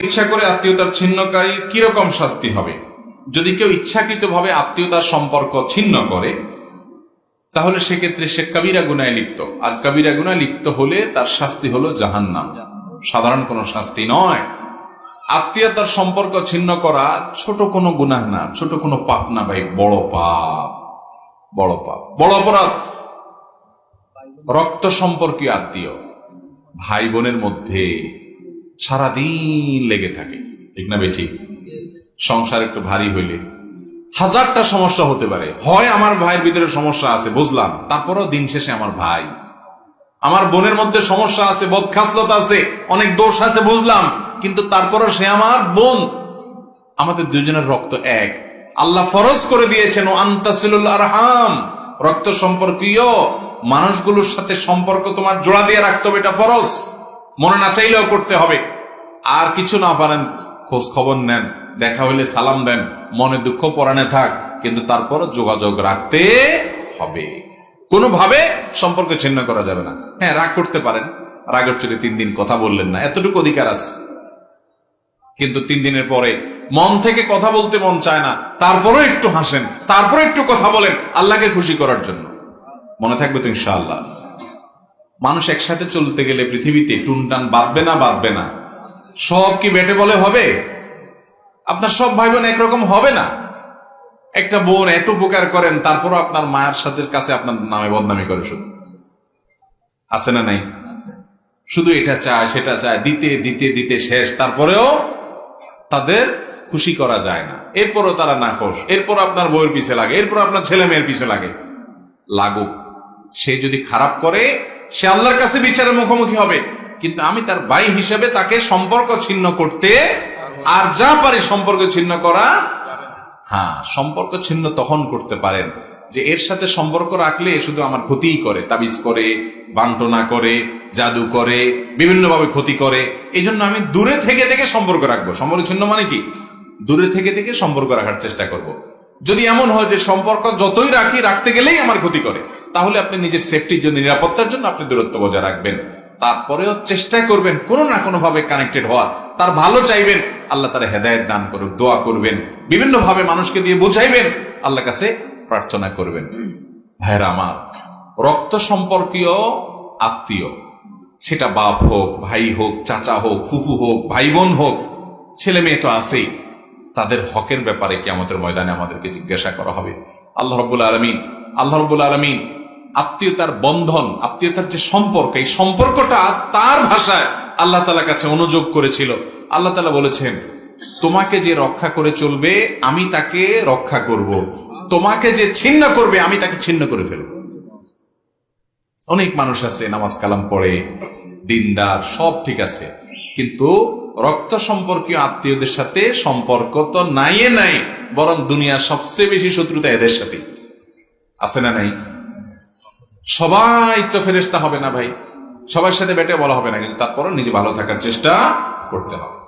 ইচ্ছা করে আত্মীয়তার ছিন্নকারী কীরকম শাস্তি হবে? যদি কেউ ইচ্ছাকৃতভাবে আত্মীয়তার সম্পর্ক ছিন্ন করে, তাহলে সেক্ষেত্রে সে কবিরা গুনায় লিপ্ত। আর কবিরা গুনায় লিপ্ত হলে তার শাস্তি হলো জাহান্নাম। সাধারণ কোনো শাস্তি নয়। আত্মীয়তার সম্পর্ক ছিন্ন করা ছোট কোনো গুনাহ না, ছোট কোনো পাপ না ভাই, বড় পাপ বড় পাপ। বড় অপরাধ। রক্ত সম্পর্কীয় আত্মীয়, ভাই বোনের মধ্যে। সারাদিন লেগে থাকে। ঠিক না বেঠিক? সংসার একটু ভারী হইলে। হাজারটা সমস্যা হতে পারে। হয় আমার ভাইয়ের ভিতরে সমস্যা আছে, বুঝলাম। তারপরও দিন শেষে আমার ভাই। আমার বোনের মধ্যে সমস্যা আছে বদখাসলত আছে, অনেক দোষ আছে, বুঝলাম। কিন্তু তারপরও সে আমার বোন। আমাদের দুজনের রক্ত এক। আল্লাহ ফরজ করে দিয়েছেন, ও আন্তাসিলুল আরহাম। রক্ত সম্পর্কীয় মানুষগুলোর সাথে সম্পর্ক তোমার জোড়া দিয়ে রাখতে হবে, এটা ফরজ। মনে না চাইলেও করতে হবে। আর কিছু না পারেন, খোঁজ খবর নেন, দেখা হইলে সালাম দেন, মনে দুঃখ পরাণে থাক, কিন্তু তারপর যোগাযোগ রাখতে হবে। কোনোভাবে সম্পর্ক ছিন্ন করা যাবে না। হ্যাঁ রাগ করতে পারেন। রাগের চলে তিন দিন কথা বললেন না, এতটুকু অধিকার আছে। কিন্তু তিন দিনের পরে মন থেকে কথা বলতে মন চায় না, তারপরও একটু হাসেন তারপরে একটু কথা বলেন, আল্লাহকে খুশি করার জন্য। মনে থাকবে তো ইনশাআল্লাহ। মানুষ একসাথে চলতে গেলে পৃথিবীতে টুনটান বাঁধবে না বাঁধবে না। সব কি বেটে বলে হবে? আপনার সব ভাই বোন একরকম হবে না? একটা বোন এত উপকার করেন তারপরও আপনার মায়ের সাথে কাছে আপনার নামে বদনামি করে শুধু। আছে না নাই? শুধু এটা চায় সেটা চায় দিতে দিতে দিতে শেষ। তারপরেও তাদের খুশি করা যায় না। এরপরও তারা না খোশ এরপর আপনার বউয়ের পিছে লাগে। এরপর আপনার ছেলে মেয়ের পিছে লাগে। লাগুক। সে যদি খারাপ করে সে আল্লাহর কাছে বিচারের মুখোমুখি হবে। কিন্তু আমি তার ভাই হিসেবে তাকে সম্পর্ক ছিন্ন করতে আর যা পারি সম্পর্ক ছিন্ন করা হ্যাঁ সম্পর্ক ছিন্ন তখন করতে পারেন যে এর সাথে সম্পর্ক রাখলে শুধু আমার ক্ষতিই করে, তাবিজ করে, বান্টনা করে, জাদু করে, বিভিন্নভাবে ক্ষতি করে। এই জন্য আমি দূরে থেকে থেকে সম্পর্ক রাখব। সম্পর্ক ছিন্ন মানে কি? দূরে থেকে থেকে সম্পর্ক রাখার চেষ্টা করব। যদি এমন হয় যে সম্পর্ক যতই রাখি, রাখতে গেলেই আমার ক্ষতি করে, তাহলে আপনি নিজের সেফটির জন্য, নিরাপত্তার জন্য আপনি দূরত্ব বজায় রাখবেন। তারপরেও চেষ্টা করবেন কোনো না কোনো ভাবে কানেক্টেড হওয়ার। তার ভালো চাইবেন, আল্লাহ তারা হেদায়ত দান করুক, দোয়া করবেন বিভিন্ন ভাবে মানুষকে দিয়ে বোঝাইবেন আল্লাহ কাছে প্রার্থনা করবেন। ভাইরা আমার, রক্ত সম্পর্কীয় আত্মীয়, সেটা বাপ হোক, ভাই হোক, চাচা হোক, ফুফু হোক ভাই বোন হোক, ছেলে মেয়ে তো আছেই, তাদের হকের ব্যাপারে কি আমাদের ময়দানে আমাদেরকে জিজ্ঞাসা করা হবে। আল্লাহ রব্বুল আলমিন, আল্লাহ রব্বুল আলমিন আত্মীয়তার বন্ধন, আত্মীয়তার যে সম্পর্ক, এই সম্পর্কটা তার ভাষায় আল্লাহ তালা কাছে অনুযোগ করেছিল। আল্লাহ তালা বলেছেন, তোমাকে যে রক্ষা করে চলবে, আমি তাকে রক্ষা করব। তোমাকে যে ছিন্ন করবে, আমি তাকে ছিন্ন করে ফেলব। অনেক মানুষ আছে, নামাজ কালাম পড়ে, দিনদার, সব ঠিক আছে। কিন্তু রক্ত সম্পর্কীয় আত্মীয়দের সাথে সম্পর্ক তো নাই নাই, বরং দুনিয়ার সবচেয়ে বেশি শত্রুতা এদের সাথে আছে না নাই? সবাই তো ফেরেস্তা হবে না ভাই। সবার সাথে বেটে বলা হবে না, কিন্তু তারপরও নিজে ভালো থাকার চেষ্টা করতে হবে।